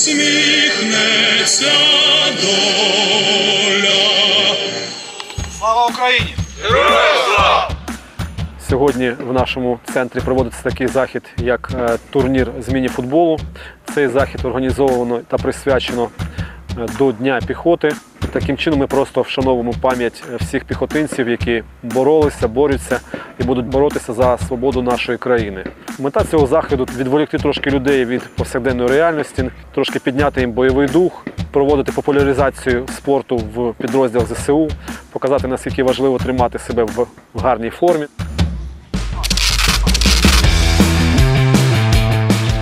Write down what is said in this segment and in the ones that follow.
усміхнеться доля. Слава Україні! Сьогодні в нашому центрі проводиться такий захід, як е, турнір з міні-футболу. Цей захід організовано та присвячено е, до Дня піхоти. Таким чином ми просто вшановуємо пам'ять е, всіх піхотинців, які боролися, борються і будуть боротися за свободу нашої країни. Мета цього заходу відволікти трошки людей від повсякденної реальності, трошки підняти їм бойовий дух, проводити популяризацію спорту в підрозділах ЗСУ, показати наскільки важливо тримати себе в в гарній формі.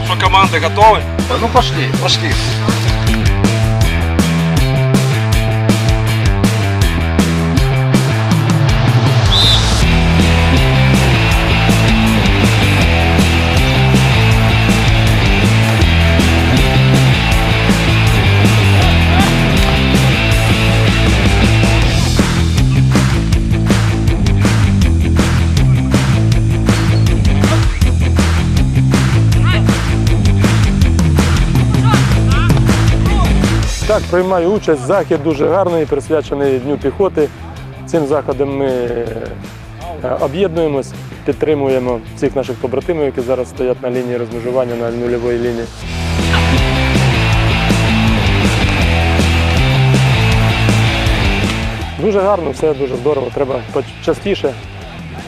Що команди готові? Ну пошли, пошли. Так, приймаю участь. Захід дуже гарний, присвячений Дню піхоти. Цим заходом ми е, об'єднуємось, підтримуємо всіх наших побратимів, які зараз стоять на лінії розмежування на нульовій лінії. Дуже гарно, все дуже здорово. Треба частіше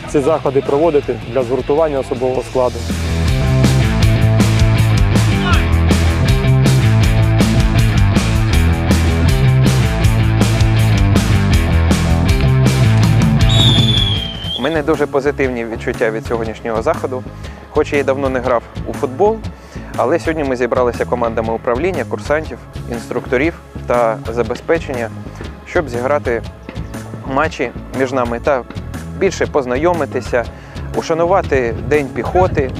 ці заходи проводити для згуртування особового складу. Мене дуже позитивні відчуття від сьогоднішнього заходу. Хоч я давно не грав у футбол, але сьогодні ми зібралися командами управління, курсантів, інструкторів та забезпечення, щоб зіграти матчі між нами та більше познайомитися, ушанувати День піхоти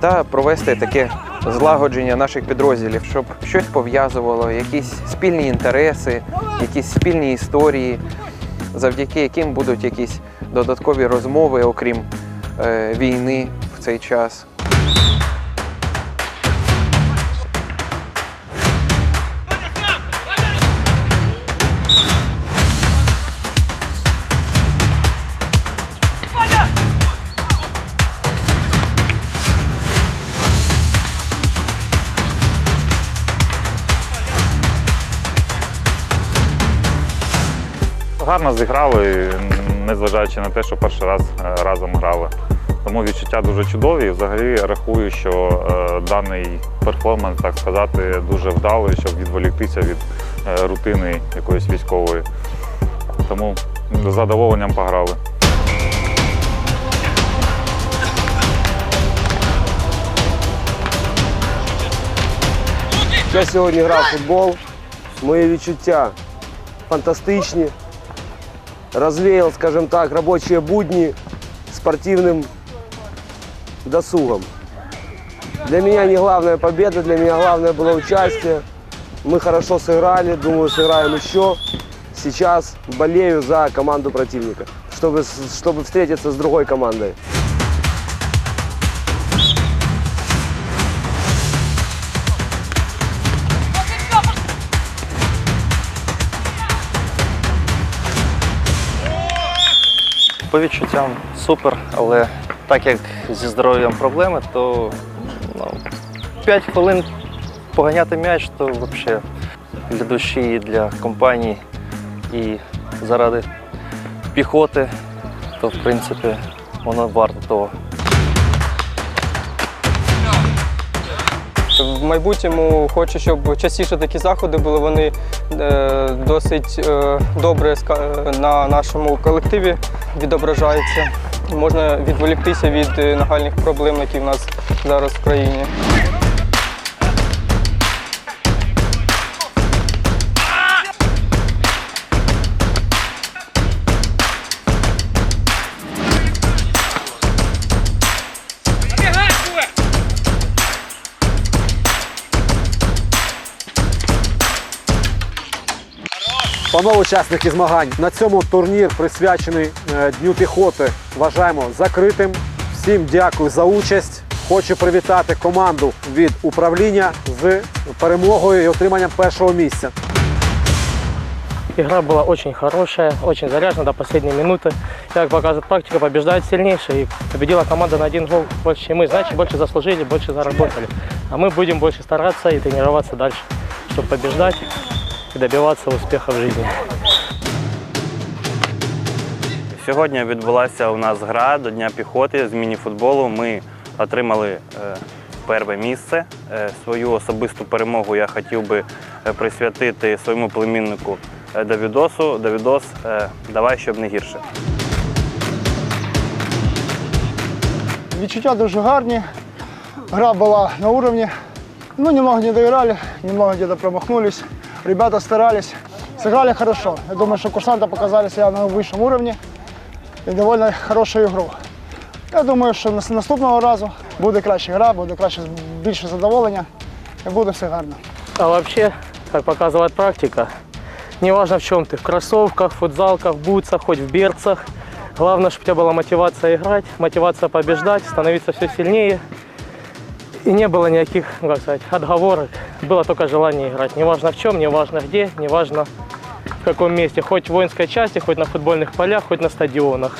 та провести таке злагодження наших підрозділів, щоб щось пов'язувало, якісь спільні інтереси, якісь спільні історії, завдяки яким будуть якісь додаткові розмови, окрім е, війни в цей час. Гарно зіграли, незважаючи на те, що перший раз е, разом грали. Тому відчуття дуже чудові. І Взагалі рахую, що е, даний перформанс, так сказати, дуже вдалий, щоб відволіктися від е, рутини якоїсь військової. Тому з задоволенням пограли. Я сьогодні грав в футбол. Мої відчуття фантастичні. Розвіяв, скажімо так, робочі будні спортивним досугом. Для меня не главная победа, для меня главное было участие. Мы хорошо сыграли, думаю, сыграем еще. Сейчас болею за команду противника, чтобы, с- чтобы встретиться с другой командой. По відчуттям супер, але так як зі здоров'ям проблеми, то ну, 5 хвилин поганяти м'яч, то взагалі для душі, і для компанії і заради піхоти, то в принципі воно варто того. В майбутньому хочу, щоб частіше такі заходи були. Вони е, досить е, добре на нашому колективі відображаються. Можна відволіктися від е, нагальних проблем, які в нас зараз в країні. Панове учасники змагань на цьому турнір присвячений е, Дню піхоти. Вважаємо закритим. Всім дякую за участь. Хочу привітати команду від управління з перемогою і отриманням першого місця. Игра была очень хорошая, очень заряжена до последней минуты. Как показывает практика, побеждает сильнейший. И победила команда на один гол больше, чем мы. Значит, больше заслужили, больше заработали. А мы будем больше стараться и тренироваться дальше, чтобы побеждать и добиваться успеха в жизни. Сьогодні відбулася у нас гра до Дня піхоти з міні-футболу. Ми отримали е, перше місце. Е, свою особисту перемогу я хотів би е, присвятити своєму племіннику Давідосу. Давідос, давай, щоб не гірше. Відчуття дуже гарні. Гра була на уровне. Ну, немного не доиграли, немного где-то промахнулись. Ребята старались. Сыграли хорошо. Я думаю, что курсанты показали себя на высшем уровне і довольно хорошу ігру. Я думаю, що нас- наступного разу буде краща гра, буде краще більше задоволення і буде все гарно. А вообще, как показывает практика, неважно в чем ты, в кроссовках, в футзалках, в бутсах, хоть в берцах, главное, чтобы у тебя была мотивация играть, мотивация побеждать, становиться все сильнее. И не было никаких, ну, как сказать, отговорок, было только желание играть. Неважно в чем, неважно где, неважно в каком месте, хоть в воинской части, хоть на футбольных полях, хоть на стадионах.